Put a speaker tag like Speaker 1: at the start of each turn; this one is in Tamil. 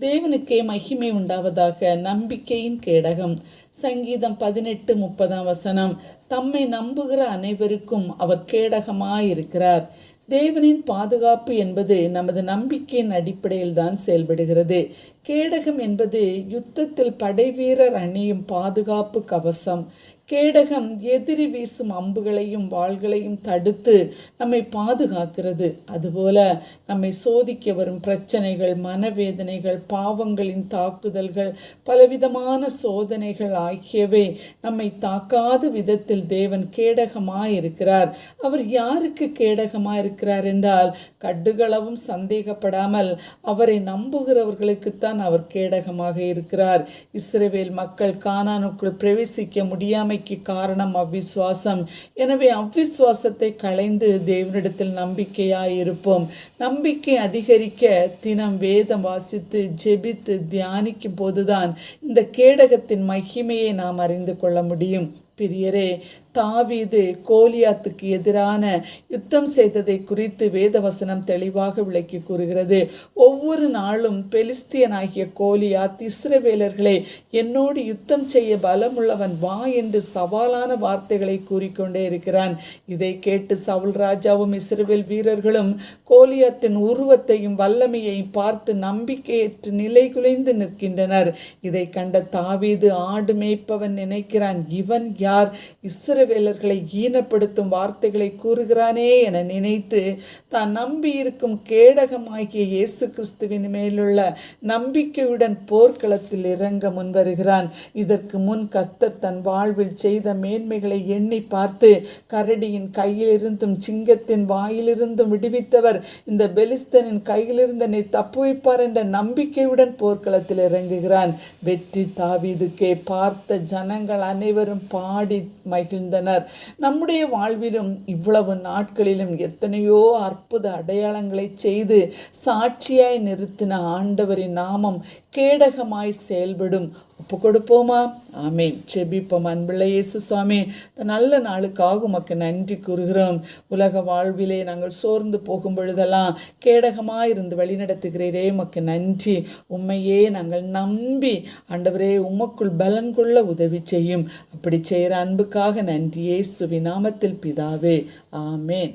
Speaker 1: தேவனுக்கே மகிமை உண்டாவதாக நம்பிக்கையின் கேடகம். சங்கீதம் பதினெட்டு முப்பதாம் வசனம். தம்மை நம்புகிற அனைவருக்கும் அவர் கேடகமாயிருக்கிறார். தேவனின் பாதுகாப்பு என்பது நமது நம்பிக்கையின் அடிப்படையில் தான் செயல்படுகிறது. கேடகம் என்பது யுத்தத்தில் படைவீரர் அணியும் பாதுகாப்பு கவசம். கேடகம் எதிரி வீசும் அம்புகளையும் வாள்களையும் தடுத்து நம்மை பாதுகாக்கிறது. அதுபோல நம்மை சோதிக்க வரும் பிரச்சனைகள் மனவேதனைகள் பாவங்களின் தாக்குதல்கள் பலவிதமான சோதனைகள் ஆகியவை நம்மை தாக்காத விதத்தில் தேவன் கேடகமாயிருக்கிறார். அவர் யாருக்கு கேடகமாயிருக்கிறார் என்றால் கட்டுகளவும் சந்தேகப்படாமல் அவரை நம்புகிறவர்களுக்குத்தான் அவர் கேடகமாக இருக்கிறார். இஸ்ரேவேல் மக்கள் கானானுக்குள் பிரவேசிக்க முடியாமைக்கு காரணம் அவ்விசுவாசம் எனவே அவ்விசுவாசத்தை களைந்து தேவனிடத்தில் நம்பிக்கையாய் இருப்போம் நம்பிக்கை அதிகரிக்க தினம் வேதம் வாசித்து ஜெபித்து தியானிக்கும் போதுதான் இந்த கேடகத்தின் மகிமையை நாம் அறிந்து கொள்ள முடியும். பிரியரே தாவீது கோலியாத்துக்கு எதிரான யுத்தம் செய்ததை குறித்து வேதவசனம் தெளிவாக விளக்கி கூறுகிறது. ஒவ்வொரு நாளும் பெலிஸ்தியனாகிய கோலியாத் இஸ்ரவேலர்களே என்னோடு யுத்தம் செய்ய பலமுள்ளவன் வா என்று சவாலான வார்த்தைகளை கூறிக்கொண்டே இருக்கிறான். இதை கேட்டு சவுல் ராஜாவும் இஸ்ரவேல் வீரர்களும் கோலியாத்தின் உருவத்தையும் வல்லமையையும் பார்த்து நம்பிக்கையற்று நிலை குலைந்து நிற்கின்றனர். இதை கண்ட தாவீது ஆடு மேய்ப்பவன் நினைக்கிறான் இவன் யார் இஸ்ரவேலர்களை ஈனப்படுத்தும் வார்த்தைகளை கூறுகிறானே என நினைத்து தான் நம்பியிருக்கும் கேடகமாகிய இயேசு கிறிஸ்துவின் மேலுள்ள நம்பிக்கையுடன் போர்க்களத்தில் இறங்க முன்வருகிறான். இதற்கு முன் கர்த்தர் தன் வாழ்வில் செய்த மேன்மைகளை எண்ணி பார்த்து கரடியின் கையிலிருந்தும் சிங்கத்தின் வாயிலிருந்தும் விடுவித்தவர். இந்த பெலிஸ்தனின் கையிலிருந்து என்னை தப்பு வைப்பார் என்ற நம்பிக்கையுடன் போர்க்களத்தில் இறங்குகிறான். வெற்றி தாவிதுக்கே. பார்த்த ஜனங்கள் அனைவரும் பா பாடி மகிழ்ந்தனர். நம்முடைய வாழ்விலும் இவ்வளவு நாட்களிலும் எத்தனையோ அற்புத அடையாளங்களை செய்து சாட்சியாய் நிறுத்தின ஆண்டவரின் நாமம் கேடகமாய் செயல்படும். ஒப்பு கொடுப்போமா? ஆமே செபிப்போம். அன்புள்ள இயேசு சுவாமி இந்த நல்ல நாளுக்காக உமக்கு நன்றி கூறுகிறோம். உலக வாழ்விலே நாங்கள் சோர்ந்து போகும் பொழுதெல்லாம் கேடகமாக இருந்து வழிநடத்துகிறீரே உமக்கு நன்றி. உண்மையே நாங்கள் நம்பி ஆண்டவரே உமக்குள் பலன் கொள்ள உதவி செய்யும். அப்படி செய்கிற அன்புக்காக நன்றி. இயேசுவின் நாமத்தில் பிதாவே. ஆமேன்.